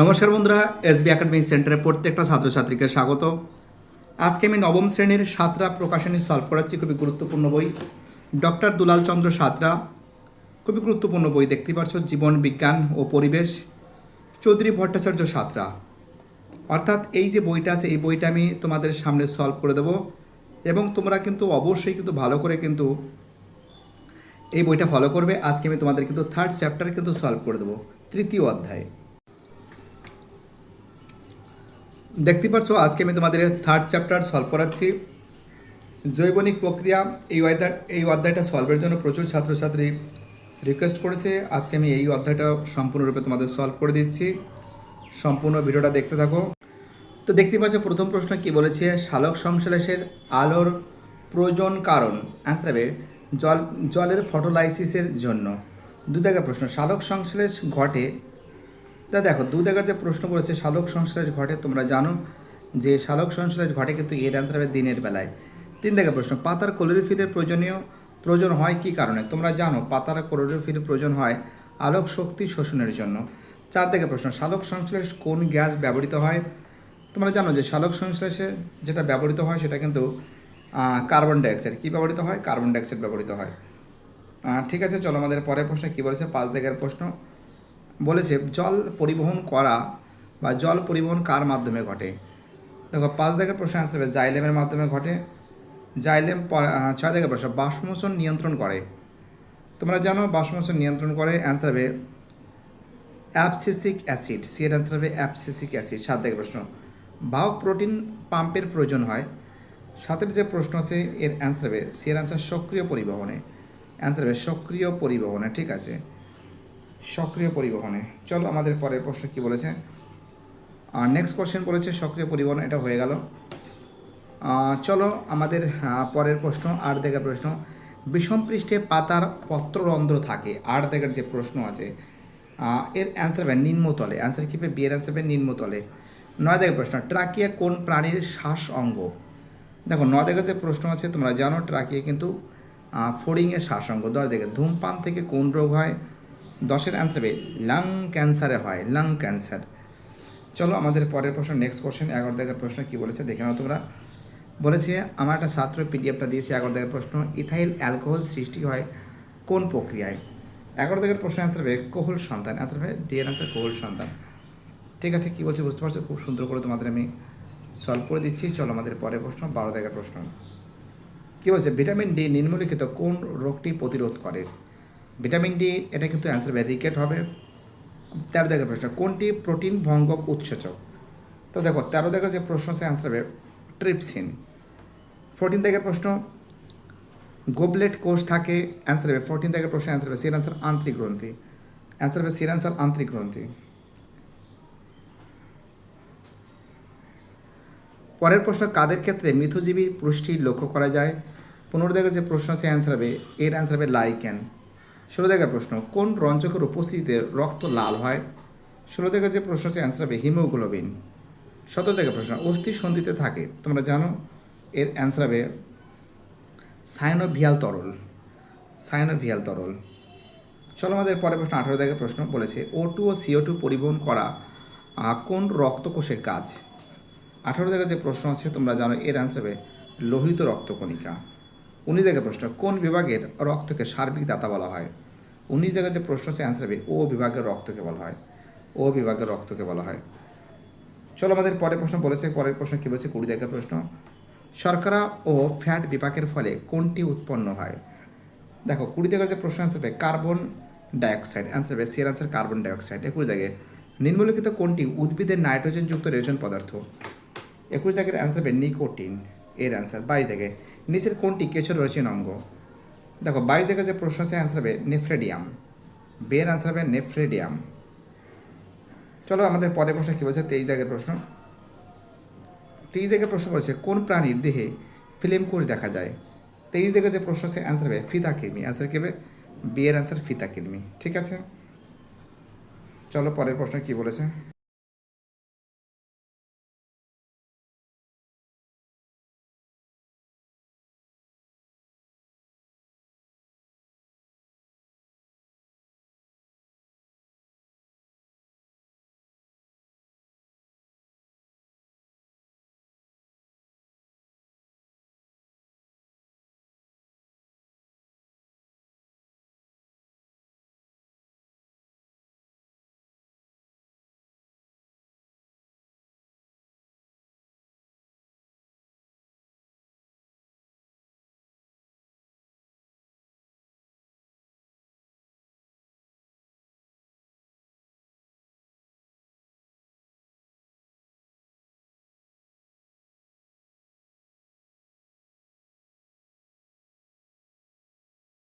নমস্কার বন্ধুরা, SB academy সেন্টারে প্রত্যেকটা ছাত্রছাত্রীকে স্বাগত। আজকে আমি নবম শ্রেণির সাতরা প্রকাশনী সলভ করাচ্ছি, খুবই গুরুত্বপূর্ণ বই। ডক্টর দুলাল চন্দ্র সাতরা, খুবই গুরুত্বপূর্ণ বই দেখতে পাচ্ছ জীবন, বিজ্ঞান ও পরিবেশ। চৌধুরী ভট্টাচার্য সাতরা। অর্থাৎ এই যে বইটা আছে, এই বইটা আমি তোমাদের সামনে সলভ করে দেবো। এবং তোমরা কিন্তু অবশ্যই কিন্তু ভালো করে কিন্তু এই বইটা ফলো করবে। আজকে আমি তোমাদের কিন্তু থার্ড চ্যাপ্টার কিন্তু সলভ করে দেবো, তৃতীয় অধ্যায়। দেখতে পাচ্ছ আজকে আমি তোমাদের থার্ড চ্যাপ্টার সলভ করাচ্ছি। জৈবনিক প্রক্রিয়া, এই অধ্যায়, এই অধ্যায়টা সলভের জন্য প্রচুর ছাত্রছাত্রী রিকোয়েস্ট করেছে। আজকে আমি এই অধ্যায়টা সম্পূর্ণরূপে তোমাদের সলভ করে দিচ্ছি। সম্পূর্ণ ভিডিওটা দেখতে থাকো। তো দেখতে পাচ্ছ, প্রথম প্রশ্ন কি বলেছে? শালক সংশ্লেষের আলোর প্রয়োজন কারণ? অ্যান্সার হবে, জল, জলের ফটোলাইসিসের জন্য। দু প্রশ্ন, শালক সংশ্লেষ ঘটে তা দেখো দু দেখার যে প্রশ্ন করেছে, শালক সংশ্লেষ ঘটে তোমরা জানো যে শালক সংশ্লেষ ঘটে কিন্তু এর অ্যান্সার হবে দিনের বেলায়। তিন দেখা প্রশ্ন, পাতার ক্লোরোফিলের প্রয়োজনীয় প্রয়োজন হয় কি কারণে? তোমরা জানো, পাতার ক্লোরোফিলের প্রয়োজন হয় আলোক শক্তি শোষণের জন্য। চার থেকে প্রশ্ন, শালক সংশ্লেষ কোন গ্যাস ব্যবহৃত হয়? তোমরা জানো যে শালক সংশ্লেষে যেটা ব্যবহৃত হয় সেটা কিন্তু কার্বন ডাইঅক্সাইড কী ব্যবহৃত হয়? কার্বন ডাইঅক্সাইড ব্যবহৃত হয়। ঠিক আছে, চলো আমাদের পরের প্রশ্ন কী বলেছে? পাঁচ দিকের প্রশ্ন। বলেছে, জল পরিবহন করা বা জল পরিবহন কার মাধ্যমে ঘটে? দেখো, পাঁচ দাগের প্রশ্ন আসতে হবে, জাইলেমের মাধ্যমে ঘটে। জাইলেম ছয় দাগের প্রশ্ন, বাষ্পমোচন নিয়ন্ত্রণ করে? তোমরা জানো, বাষ্পমোচন নিয়ন্ত্রণ করে অ্যান্সার হবে অ্যাপসিসিক অ্যাসিড। সি অ্যান্সার হবে অ্যাপসিসিক অ্যাসিড। সাত দাগের প্রশ্ন বাহক প্রোটিন পাম্পের প্রয়োজন হয়? সাতের যে প্রশ্ন আছে, এর অ্যান্সার হবে সি অ্যান্সার সক্রিয় পরিবহনে। অ্যান্সার হবে, সক্রিয় পরিবহনে। ঠিক আছে। সক্রিয় পরিবহনে। চলো আমাদের পরের প্রশ্ন কি বলেছে? আর নেক্সট কোশ্চেন বলেছে সক্রিয় পরিবহন, এটা হয়ে গেল। চলো আমাদের পরের প্রশ্ন আট দেখার প্রশ্ন। বিষম পৃষ্ঠে পাতার পত্ররন্ধ্র থাকে। আট দেখার যে প্রশ্ন আছে এর অ্যান্সার হবে নিম্নতলে। অ্যান্সার কি বিয়ের অ্যান্সার হবে নিম্নতলে। নয় দেখার প্রশ্ন, ট্রাকিয়া কোন প্রাণীর শ্বাস অঙ্গ? দেখো, নয় দেখার যে প্রশ্ন আছে, তোমরা জানো, ট্রাকিয়া কিন্তু ফড়িংয়ের শ্বাস অঙ্গ। দশ দেখে ধূমপান থেকে কোন রোগ হয়? দশের অ্যান্সার হবে লাং ক্যান্সারে হয় লাং ক্যান্সার চলো আমাদের পরের প্রশ্ন নেক্সট কোশ্চেন এগারো দেখার প্রশ্ন কি বলেছে দেখে নাও তোমরা। বলেছে, আমার একটা ছাত্র পিডিএফটা দিয়েছে এগারো দেখার প্রশ্ন, ইথাইল অ্যালকোহল সৃষ্টি হয় কোন প্রক্রিয়ায়? এগারো দেখার প্রশ্ন অ্যান্সার হবে কোহল সন্তান অ্যান্সার হবে ডি এর অ্যান্সার কোহল সন্তান। ঠিক আছে, কী বলছে বুঝতে পারছ? খুব সুন্দর করে তোমাদের আমি সলভ করে দিচ্ছি। চলো আমাদের পরের প্রশ্ন বারো দেখার প্রশ্ন। কী বলছে? ভিটামিন ডি নিম্নলিখিত কোন রোগটি প্রতিরোধ করে? ভিটামিন ডি, এটা কিন্তু অ্যান্সার হবে রিকেট হবে। তেরো দেখার প্রশ্ন, কোনটি প্রোটিন ভঙ্গক উৎসেচক? তো দেখো তেরো দেখার যে প্রশ্ন সে অ্যান্সার হবে, ট্রিপসিন। ফোরটিন দেখার প্রশ্ন, গোবলেট কোষ থাকে অ্যান্সার হবে ফোরটিন দেখার প্রশ্ন অ্যান্সার হবে সির অ্যান্সার আন্তরিক গ্রন্থি। অ্যান্সার হবে সির অ্যান্সার আন্তরিক গ্রন্থি। পরের প্রশ্ন, কাদের ক্ষেত্রে মিথজীবী পুষ্টি লক্ষ্য করা যায়? পনেরো যে প্রশ্ন আছে অ্যান্সার হবে, এর অ্যান্সার হবে লাইক্যান ষোলো দেখার প্রশ্ন, কোন রঞ্জকের উপস্থিতিতে রক্ত লাল হয়? ষোলো দেখার যে প্রশ্ন আছে অ্যান্সার হবে হিমোগ্লোবিন। সতেরো দেখার প্রশ্ন, অস্থি সন্ধিতে থাকে, তোমরা জানো? এর অ্যান্সার হবে সায়নোভিয়াল তরল। সায়নোভিয়াল তরল। চলো আমাদের পরের প্রশ্ন আঠারো দেখার প্রশ্ন বলেছে ও টু ও সিও টু পরিবহন করা কোন রক্তকোষের কাজ? আঠারো জায়গায় যে প্রশ্ন আছে, তোমরা জানো, এর অ্যান্সার হবে লোহিত রক্তকণিকা। উনিশ জায়গায় প্রশ্ন, কোন বিভাগের রক্তকে সার্বিক দাতা বলা হয়? উনিশ জায়গায় যে প্রশ্ন আছে অ্যান্সার হবে, ও বিভাগের রক্তকে বলা হয়। ও বিভাগের রক্তকে বলা হয়। চলো আমাদের পরের প্রশ্ন বলেছে, পরের প্রশ্ন কী বলেছে? কুড়ি জায়গায় প্রশ্ন। শর্করা ও ফ্যাট বিপাকের ফলে কোনটি উৎপন্ন হয়? দেখো, কুড়ি জায়গার যে প্রশ্ন অ্যান্সার হবে, কার্বন ডাইঅক্সাইড। অ্যান্সার হবে সির অ্যান্সার কার্বন ডাইঅক্সাইড। একুশ জায়গায়। নিম্নলিখিত কোনটি উদ্ভিদের নাইট্রোজেনযুক্ত রেজন পদার্থ? একুশ দাগের অ্যান্সার হবে, নিকোটিন। এর অ্যান্সার বাইশ দাগে নিচের কোনটি কেঁচোর রচিন অঙ্গ? দেখো বাইশ দাগের যে প্রশ্ন আছে অ্যান্সার হবে নেফ্রেডিয়াম। বের অ্যান্সার হবে নেফ্রেডিয়াম। চলো আমাদের পরের প্রশ্ন কী বলছে? তেইশ দাগের প্রশ্ন। তেইশ দাগের প্রশ্ন বলেছে, কোন প্রাণীর দেহে ফিল্ম কোষ দেখা যায়? তেইশ দাগের যে প্রশ্ন আছে অ্যান্সার হবে ফিতা কির্মি অ্যান্সার কি হবে? বিয়ের অ্যান্সার ফিতা কির্মি ঠিক আছে? চলো পরের প্রশ্ন কী বলেছে?